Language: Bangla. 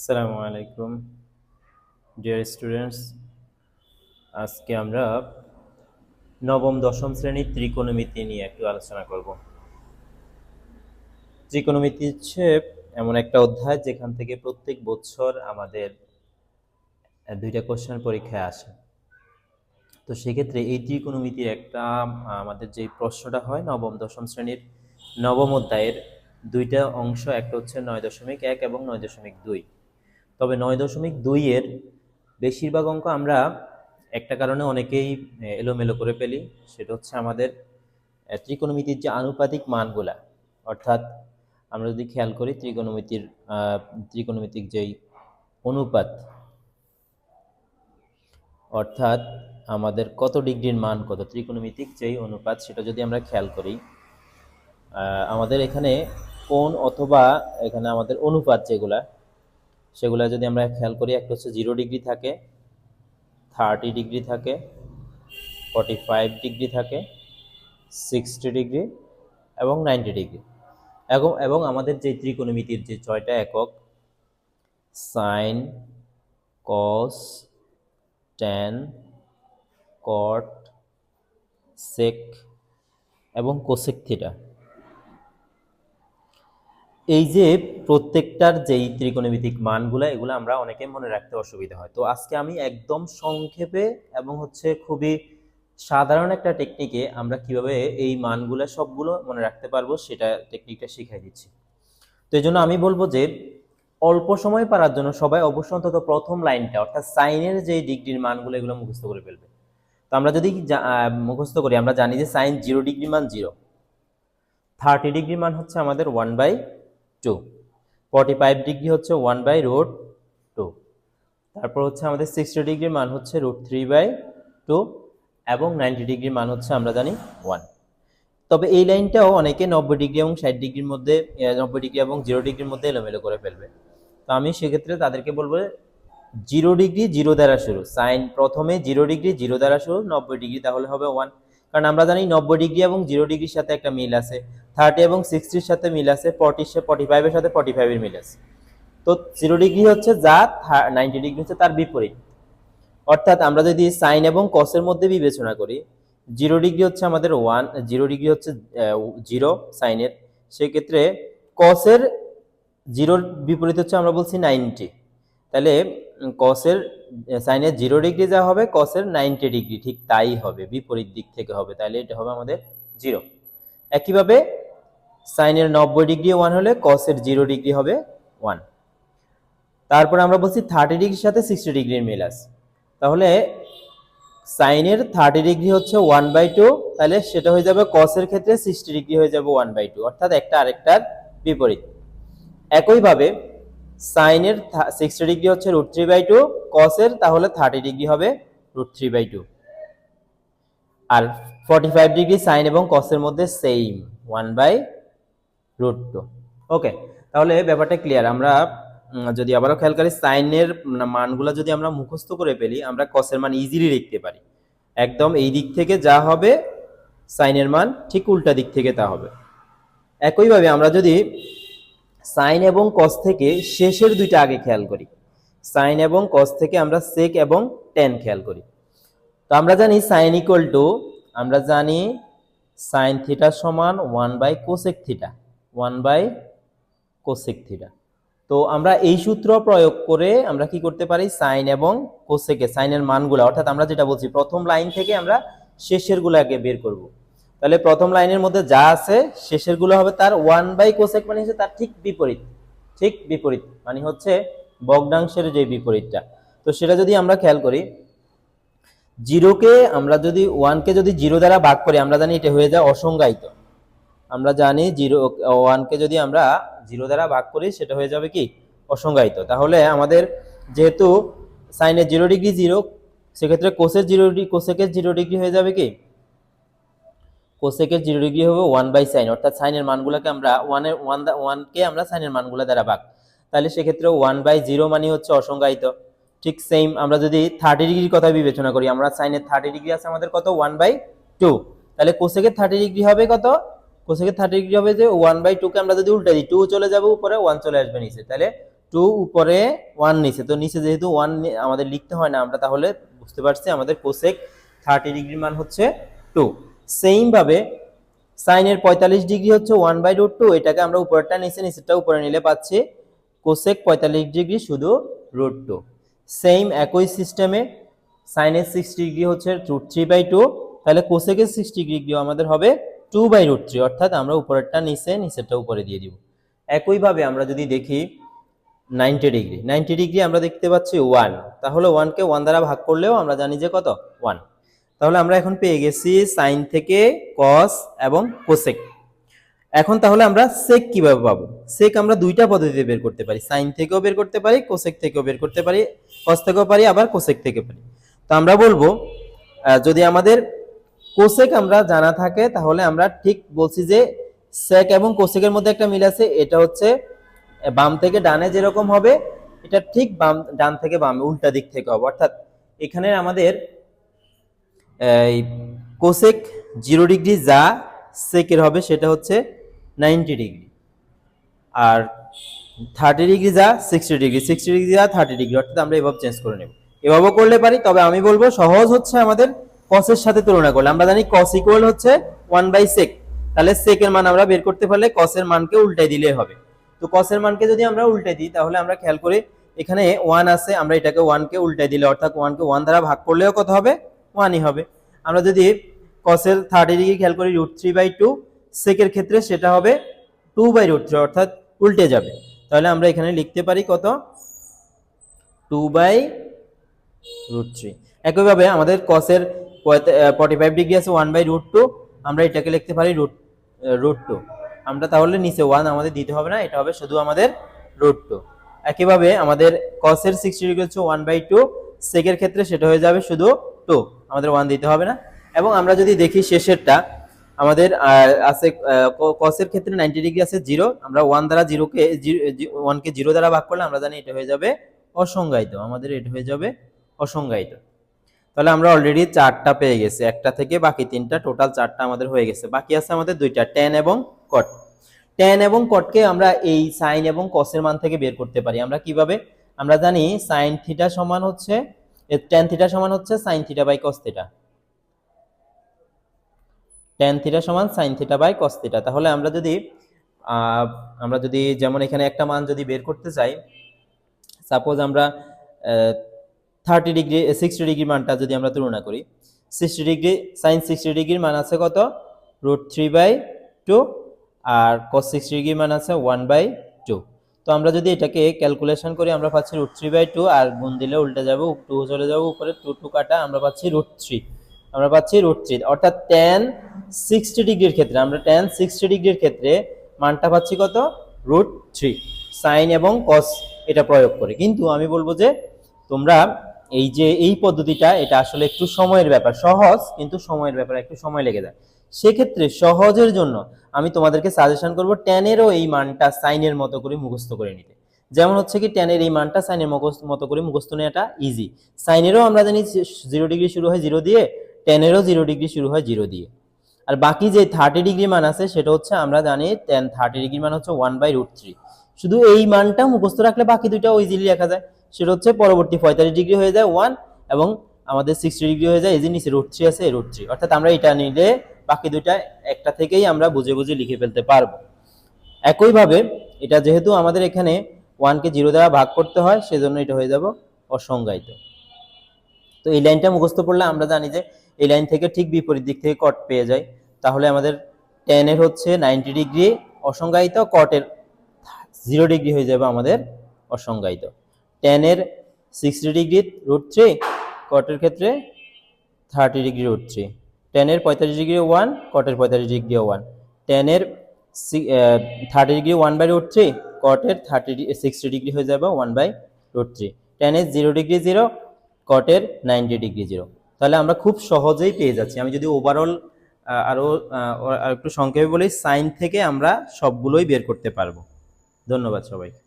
আসসালামু আলাইকুম, ডিয়ার স্টুডেন্টস। আজকে আমরা নবম, দশম শ্রেণির ত্রিকোণমিতি নিয়ে একটু আলোচনা করব। ত্রিকোণমিতি হচ্ছে এমন একটা অধ্যায় যেখান থেকে প্রত্যেক বছর আমাদের দুইটা কোশ্চেন পরীক্ষায় আসে। তো সেক্ষেত্রে এই ত্রিকোণমিতির একটা, আমাদের যে প্রশ্নটা হয় নবম, দশম শ্রেণির নবম অধ্যায়ের দুইটা অংশ, একটা হচ্ছে নয় দশমিক এক এবং নয় দশমিক দুই। তবে নয় দশমিক দুইয়ের বেশিরভাগ অঙ্ক আমরা একটা কারণে অনেকেই এলোমেলো করে ফেলি। সেটা হচ্ছে আমাদের ত্রিকোণমিতির যে আনুপাতিক মানগুলা, অর্থাৎ আমরা যদি খেয়াল করি ত্রিকোণমিতির ত্রিকোণমিতিক যেই অনুপাত, অর্থাৎ আমাদের কত ডিগ্রির মান, কত ত্রিকোণমিতিক যেই অনুপাত, সেটা যদি আমরা খেয়াল করি আমাদের এখানে কোণ অথবা এখানে আমাদের অনুপাত যেগুলা সেগুলো যদি আমরা খেয়াল করি, একটা হচ্ছে জিরো ডিগ্রি থাকে থার্টি ডিগ্রি থাকে ফর্টি ফাইভ ডিগ্রি থাকে সিক্সটি ডিগ্রি এবং নাইনটি ডিগ্রি এবং এবং আমাদের যে ত্রিকোণমিতির যে ছয়টা একক সাইন কস ট্যান কট সেক এবং কোসেক থিটা এই যে প্রত্যেকটার যেই ত্রিকোণমিতিক মানগুলো, এগুলো আমরা অনেকে মনে রাখতে অসুবিধা হয়। তো আজকে আমি একদম সংক্ষেপে এবং হচ্ছে খুবই সাধারণ একটা টেকনিকে আমরা কীভাবে এই মানগুলো সবগুলো মনে রাখতে পারব, সেটা টেকনিকটা শিখাই দিচ্ছি। তো এই জন্য আমি বলব যে, অল্প সময় পারার জন্য সবাই অবশ্য অন্তত প্রথম লাইনটা, অর্থাৎ সাইনের যে ডিগ্রির মানগুলো, এগুলো মুখস্থ করে ফেলবে। তো আমরা যদি মুখস্থ করি, আমরা জানি যে সাইন জিরো ডিগ্রি মান জিরো। থার্টি ডিগ্রি মান হচ্ছে আমাদের one by two forty five degree হচ্ছে ওয়ান বাই রুট টু তারপর হচ্ছে আমাদের সিক্সটি ডিগ্রির মান হচ্ছে রুট থ্রি বাই টু এবং নাইনটি ডিগ্রির মান হচ্ছে আমরা জানি ওয়ান তবে এই লাইনটাও অনেকে নব্বই ডিগ্রি এবং ষাট ডিগ্রির মধ্যে নব্বই ডিগ্রি এবং জিরো ডিগ্রির মধ্যে এলোমেলো করে ফেলবে। তো আমি সেক্ষেত্রে তাদেরকে বলব জিরো ডিগ্রি জিরো দ্বারা শুরু। সাইন প্রথমে জিরো ডিগ্রি জিরো দ্বারা শুরু, নব্বই ডিগ্রি তাহলে হবে ওয়ান কারণ আমরা জানি নব্বই ডিগ্রি এবং জিরো ডিগ্রির সাথে একটা মিল আছে, থার্টি এবং সিক্সটির সাথে মিল আছে, ফর্টির ফর্টি ফাইভের সাথে ফর্টি ফাইভের মিল আছে। তো জিরো ডিগ্রি হচ্ছে যা নাইনটি ডিগ্রি হচ্ছে তার বিপরীত। অর্থাৎ আমরা যদি সাইন এবং কসের মধ্যে বিবেচনা করি, জিরো ডিগ্রি হচ্ছে আমাদের ওয়ান, জিরো ডিগ্রি হচ্ছে জিরো সাইনের, সেক্ষেত্রে কসের জিরোর বিপরীত হচ্ছে আমরা বলছি নাইনটি। তাহলে কসের সাইনের জিরো ডিগ্রি যা হবে কসের নাইনটি ডিগ্রি ঠিক তাই হবে, বিপরীত দিক থেকে হবে তাহলে এটা হবে আমাদের জিরো একইভাবে সাইনের নব্বই ডিগ্রি ওয়ান হলে কসের জিরো ডিগ্রি হবে ওয়ান তারপর আমরা বলছি থার্টি ডিগ্রির সাথে সিক্সটি ডিগ্রির মিল আছে। তাহলে সাইনের থার্টি ডিগ্রি হচ্ছে ওয়ান বাই টু তাহলে সেটা হয়ে যাবে কসের ক্ষেত্রে সিক্সটি ডিগ্রি হয়ে যাবে ওয়ান বাই টু অর্থাৎ একটা আরেকটার বিপরীত। একইভাবে সাইনের সিক্সটি ডিগ্রি হচ্ছে রুট থ্রি বাই টু কসের তাহলে থার্টি ডিগ্রি হবে রুট থ্রি বাই টু আর ফর্টি ফাইভ ডিগ্রি সাইন এবং কসের মধ্যে same one by root two okay তাহলে ব্যাপারটা ক্লিয়ার আমরা যদি আবারও খেয়াল করি, সাইনের মানগুলো যদি আমরা মুখস্থ করে ফেলি, আমরা কসের মান ইজিলি লিখতে পারি। একদম এই দিক থেকে যা হবে, সাইনের মান ঠিক উল্টা দিক থেকে তা হবে। একইভাবে আমরা যদি সাইন এবং কস থেকে শেষের দুইটা আগে খেয়াল করি। সাইন এবং কস থেকে আমরা সেক এবং টেন খেয়াল করি। তো আমরা জানি সাইন ইকুয়াল টু আমরা জানি সাইন থিটা সমান one by cosec theta, one by cosec theta. তো আমরা এই সূত্র প্রয়োগ করে আমরা কি করতে পারি? সাইন এবং কোসেকে, সাইনের মানগুলো, অর্থাৎ আমরা যেটা বলছি, প্রথম লাইন থেকে আমরা শেষেরগুলো আগে বের করব। তাহলে প্রথম লাইনের মধ্যে যা আছে শেষেরগুলো হবে তার ওয়ান বাই কোসেক মানে হচ্ছে তার ঠিক বিপরীত। ঠিক বিপরীত মানে হচ্ছে ভগ্নাংশের যে বিপরীতটা। তো সেটা যদি আমরা খেয়াল করি জিরোকে আমরা যদি ওয়ানকে যদি জিরো দ্বারা ভাগ করি, আমরা জানি এটা হয়ে যায় অসংজ্ঞায়িত। আমরা জানি জিরো ওয়ানকে যদি আমরা জিরো দ্বারা ভাগ করি, সেটা হয়ে যাবে কি? অসংজ্ঞায়িত। তাহলে আমাদের যেহেতু সাইনের জিরো ডিগ্রি জিরো সেক্ষেত্রে কোষের জিরো ডিগ্রি কোসেকের জিরো ডিগ্রি হয়ে যাবে কি? কোসেকের জিরো ডিগ্রি হবে ওয়ান বাই সাইন অর্থাৎ সাইনের মানগুলোকে আমরা ওয়ানের ওয়ান ওয়ানকে আমরা সাইনের মানগুলো দ্বারা ভাগ। তাহলে সেক্ষেত্রে ওয়ান বাই জিরো মানে হচ্ছে অসংজ্ঞায়িত। ঠিক সেম আমরা যদি থার্টি ডিগ্রির কথা বিবেচনা করি, আমরা সাইনের থার্টি ডিগ্রি আছে আমাদের কত? ওয়ান বাই টু তাহলে কোসেকের থার্টি ডিগ্রি হবে কত? কোসেকের থার্টি ডিগ্রি হবে যে ওয়ান বাই টুকে আমরা যদি উল্টে দিই টু চলে যাবে উপরে ওয়ান চলে আসবে নিচে। তাহলে টু উপরে ওয়ান নিচে। তো নিচে যেহেতু ওয়ান আমাদের লিখতে হয় না আমরা, তাহলে বুঝতে পারছি আমাদের কোসেক থার্টি ডিগ্রি মান হচ্ছে টু সেম ভাবে সাইনের পঁয়তাল্লিশ ডিগ্রি হচ্ছে ওয়ান বাই রুট টু এটাকে আমরা উপরেরটা নিচে, নিচেরটা উপরে নিলে পাচ্ছি কোসেক পঁয়তাল্লিশ ডিগ্রি শুধু রুট টু সেম একই সিস্টেমে সাইনের সিক্স ডিগ্রি হচ্ছে রুট থ্রি বাই টু তাহলে কোসেকের সিক্স ডিগ্রিও আমাদের হবে টু বাই রুট থ্রি অর্থাৎ আমরা উপরেরটা নিচে, নিচেরটা উপরে দিয়ে দিব। একইভাবে আমরা যদি দেখি নাইনটি ডিগ্রি নাইনটি ডিগ্রি আমরা দেখতে পাচ্ছি ওয়ান তাহলে ওয়ানকে ওয়ান দ্বারা ভাগ করলেও আমরা জানি যে কত? ওয়ান তাহলে আমরা এখন পেয়ে গেছি সাইন থেকে কস এবং কোসেক এখন তাহলে আমরা সেক কীভাবে পাবো? সেক আমরা দুইটা পদ্ধতিতে বের করতে পারি। সাইন থেকেও বের করতে পারি কোসেক থেকেও বের করতে পারি কস থেকেও পারি, আবার কোসেক থেকে পারি। তো আমরা বলব যদি আমাদের কোসেক আমরা জানা থাকে, তাহলে আমরা ঠিক বলছি যে সেক এবং কোসেকের মধ্যে একটা মিল আছে। এটা হচ্ছে বাম থেকে ডানে যেরকম হবে, এটা ঠিক বাম, ডান থেকে বামে, উল্টা দিক থেকে হবে। অর্থাৎ এখানে আমাদের কোসেক জিরো ডিগ্রি যা সেকের হবে সেটা হচ্ছে নাইনটি ডিগ্রি আর থার্টি ডিগ্রি যা সিক্সটি ডিগ্রি সিক্সটি ডিগ্রি যা থার্টি ডিগ্রি অর্থাৎ আমরা এভাবে চেঞ্জ করে নেব। এভাবেও করলে পারি, তবে আমি বলব সহজ হচ্ছে আমাদের কসের সাথে তুলনা করলে। আমরা জানি কস ইকুয়াল হচ্ছে ওয়ান বাই সেক তাহলে সেকের মান আমরা বের করতে পারলে কসের মানকে উল্টাই দিলেই হবে। তো কসের মানকে যদি আমরা উল্টে দিই, তাহলে আমরা খেয়াল করি এখানে ওয়ান আছে, আমরা এটাকে ওয়ানকে উল্টাই দিলে, অর্থাৎ ওয়ানকে ওয়ান দ্বারা ভাগ করলেও কত হবে? ওয়ানই হবে। আমরা যদি কসের থার্টি ডিগ্রি খেয়াল করি রুট থ্রি বাই টু সেকের ক্ষেত্রে সেটা হবে টু বাই রুট থ্রি অর্থাৎ উল্টে যাবে। তাহলে আমরা এখানে লিখতে পারি কত? টু বাই রুট থ্রি একইভাবে আমাদের কসের ফর্টি ফাইভ ডিগ্রি আছে ওয়ান বাই রুট টু আমরা এটাকে লিখতে পারি রুট রুট টু আমরা তাহলে নিচে ওয়ান আমাদের দিতে হবে না, এটা হবে শুধু আমাদের রুট টু একইভাবে আমাদের কসের সিক্সটি ডিগ্রি হচ্ছে ওয়ান বাই টু সেকের ক্ষেত্রে সেটা হয়ে যাবে শুধু টু আমাদের ওয়ান দিতে হবে না। এবং আমরা যদি দেখি শেষেরটা, আমাদের আছে কসের ক্ষেত্রে নাইনটি ডিগ্রি আছে জিরো আমরা ওয়ান দ্বারা জিরোকে ওয়ানকে জিরো দ্বারা ভাগ করলে আমরা জানি এটা হয়ে যাবে অসংজ্ঞায়িত। আমাদের এটা হয়ে যাবে অসংজ্ঞায়িত। তাহলে আমরা অলরেডি চারটা পেয়ে গেছি। একটা থেকে বাকি তিনটা টোটাল চারটা আমাদের হয়ে গেছে। বাকি আছে আমাদের দুইটা টেন এবং কট টেন এবং কটকে আমরা এই সাইন এবং কসের মান থেকে বের করতে পারি। আমরা কীভাবে? আমরা জানি সাইন থিটা সমান হচ্ছে টেন থিটা সমান হচ্ছে sine theta by cos theta tan theta সমান sine theta by cos theta তাহলে আমরা যদি আমরা যদি যেমন এখানে একটা মান যদি বের করতে চাই সাপোজ আমরা থার্টি ডিগ্রি সিক্সটি ডিগ্রি মানটা যদি আমরা তুলনা করি সিক্সটি ডিগ্রি সাইন সিক্সটি ডিগ্রির মান আছে কত? রুট থ্রি বাই টু আর কস সিক্সটি ডিগ্রির মান আছে ওয়ান বাই টু তো আমরা যদি এটাকে ক্যালকুলেশন করি, আমরা পাচ্ছি রুট থ্রি বাই টু আর গুণ দিলে উল্টে যাব টু চলে যাব, উপরে টু টু কাটা, আমরা পাচ্ছি রুট থ্রি আমরা পাচ্ছি রুট থ্রি অর্থাৎ টেন সিক্সটি ডিগ্রির ক্ষেত্রে, আমরা টেন সিক্সটি ডিগ্রির ক্ষেত্রে মানটা পাচ্ছি কত? রুট থ্রি সাইন এবং কস এটা প্রয়োগ করে। কিন্তু আমি বলব যে, তোমরা এই যে এই পদ্ধতিটা, এটা আসলে একটু সময়ের ব্যাপার। সহজ, কিন্তু সময়ের ব্যাপার, একটু সময় লেগে যায়। সেক্ষেত্রে সহজের জন্য আমি তোমাদেরকে সাজেশন করব টেনেরও এই মানটা সাইনের মতো করে মুখস্থ করে নিতে। যেমন হচ্ছে কি টেনের এই মানটা সাইনের মুখস্থ, মতো করে মুখস্থ নেওয়াটা ইজি সাইনেরও আমরা জানি জিরো ডিগ্রি শুরু হয় জিরো দিয়ে টেনেরও জিরো ডিগ্রি শুরু হয় জিরো দিয়ে। আর বাকি যে থার্টি ডিগ্রি মান আছে, সেটা হচ্ছে আমরা জানি টেন থার্টি ডিগ্রি মান হচ্ছে ওয়ান বাই রুট থ্রি শুধু এই মানটা মুখস্থ রাখলে বাকি দুইটাও ইজিলি লেখা যায়। সেটা হচ্ছে পরবর্তী পঁয়তাল্লিশ ডিগ্রি হয়ে যায় ওয়ান এবং আমাদের সিক্সটি ডিগ্রি হয়ে যায়, এই যে নিচে রুট থ্রি আছে রুট থ্রি অর্থাৎ আমরা এটা নিলে বাকি দুইটা একটা থেকেই আমরা বুঝে বুঝে লিখে ফেলতে পারব। একইভাবে এটা যেহেতু আমাদের এখানে ওয়ানকে জিরো দ্বারা ভাগ করতে হয়, সেজন্য এটা হয়ে যাব অসংজ্ঞায়িত। তো এই লাইনটা মুখস্থ পড়লে আমরা জানি যে এই লাইন থেকে ঠিক বিপরীত দিক থেকে কট পেয়ে যাই। তাহলে আমাদের টেনের হচ্ছে নাইনটি ডিগ্রি অসংজ্ঞায়িত কটের জিরো ডিগ্রি হয়ে যাবে আমাদের অসংজ্ঞায়িত। টেনের সিক্সটি ডিগ্রি রুট থ্রি কটের ক্ষেত্রে থার্টি ডিগ্রি রুট থ্রি টেনের পঁয়তাল্লিশ ডিগ্রি ওয়ান, কটের পঁয়তাল্লিশ ডিগ্রি ওয়ান। টেনের thirty degree one by root three, কটের thirty sixty degree হয়ে যাবে ওয়ান বাই রুট থ্রি। টেনের জিরো ডিগ্রি জিরো, কটের নাইনটি ডিগ্রি জিরো। তাহলে আমরা খুব সহজেই পেয়ে যাচ্ছি। আমি যদি ওভারঅল আরও আর একটু সংক্ষেপে বলি, সাইন থেকে আমরা সবগুলোই বের করতে পারব। ধন্যবাদ সবাইকে।